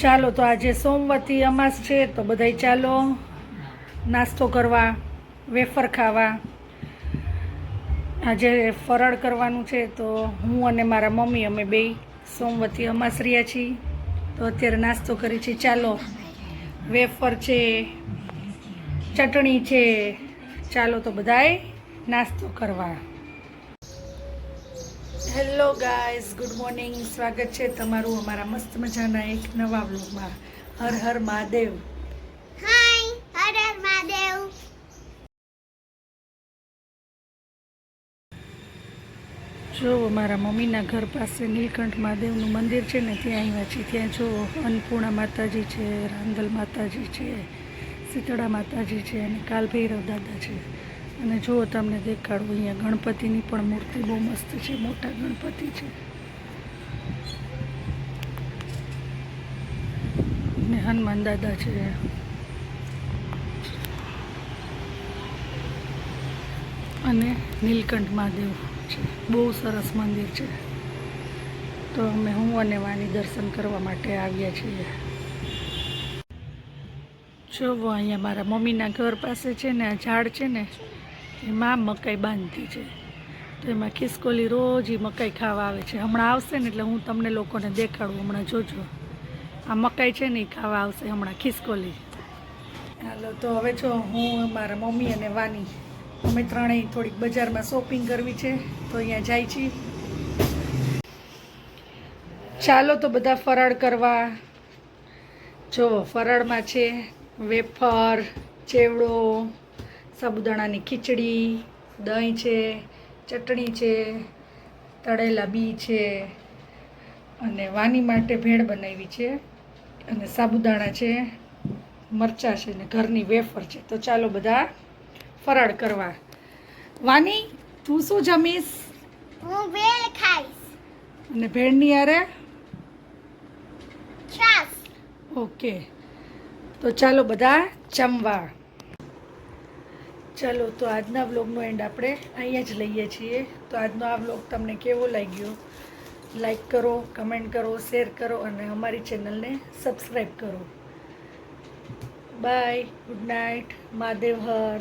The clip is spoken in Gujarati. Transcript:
ચાલો તો આજે સોમવતી અમાસ છે, તો બધાય ચાલો નાસ્તો કરવા, વેફર ખાવા. આજે ફરળ કરવાનું છે, તો હું અને મારા મમ્મી અમે બે સોમવતી અમાસ રહ્યા છીએ. તો અત્યારે નાસ્તો કરી છે, ચાલો. વેફર છે, ચટણી છે, ચાલો તો બધાય નાસ્તો કરવા. હેલો ગાઈઝ ગુડ મોર્નિંગ સ્વાગત છે તમારું અમારા મસ્ત મજાના એક નવા વ્લોગમાં. હર હર મહાદેવ. હાય હર હર મહાદેવ. જો મારા મમ્મીના ઘર પાસે નીલકંઠ મહાદેવનું મંદિર છે ને ત્યાં આવ્યા છીએ. ત્યાં જો અન્નપૂર્ણા માતાજી છે રાંદલ માતાજી છે શીતળા માતાજી છે અને કાલભૈરવ દાદા છે. અને જુઓ તમને દેખાડું, અહીંયા ગણપતિની પણ મૂર્તિ બહુ મસ્ત છે, મોટા ગણપતિ છે. ને હનુમાન દાદા છે. અને નીલકંઠ મહાદેવ છે. બહુ સરસ મંદિર છે. તો અમે હું અને વાની દર્શન કરવા માટે આવ્યા છીએ. જોવો અહીંયા મારા મમ્મીના ઘર પાસે છે ને, આ ઝાડ છે ને એમાં મકાઈ બાંધતી છે. તો એમાં ખિસકોલી રોજ એ મકાઈ ખાવા આવે છે. હમણાં આવશે ને એટલે હું તમને લોકોને દેખાડું, હમણાં જોજો. આ મકાઈ છે ને એ ખાવા આવશે હમણાં, ખિસકોલી. હાલો, તો હવે જો હું મારા મમ્મી અને વાની, અમે ત્રણેય થોડીક બજારમાં શોપિંગ કરવી છે, તો અહીંયા જાય છીએ ચાલો તો બધા ફરાળ કરવા. જુઓ ફરાળમાં છે વેફર, ચેવડો સાબુદાણાની ખીચડી દહીં છે ચટણી છે તળેલા બી છે અને વાની માટે ભેળ બનાવી છે અને સાબુદાણા છે મરચાં છે ને ઘરની વેફર છે. તો ચાલો બધા ફરાળ કરવા. વાની તું શું જમીશ? હું ભેળ ખાઈશ. અને ભેળની આરે ઓકે. તો ચાલો બધા જમવા. ચાલો, તો આજના વ્લોગનો એન્ડ આપણે અહીંયા જ લઈએ છીએ. તો આજનો આ વ્લોગ તમને કેવો લાગ્યો? લાઈક કરો કમેન્ટ કરો શેર કરો અને અમારી ચેનલને સબસ્ક્રાઈબ કરો. બાય ગુડ નાઇટ મહાદેવ હર.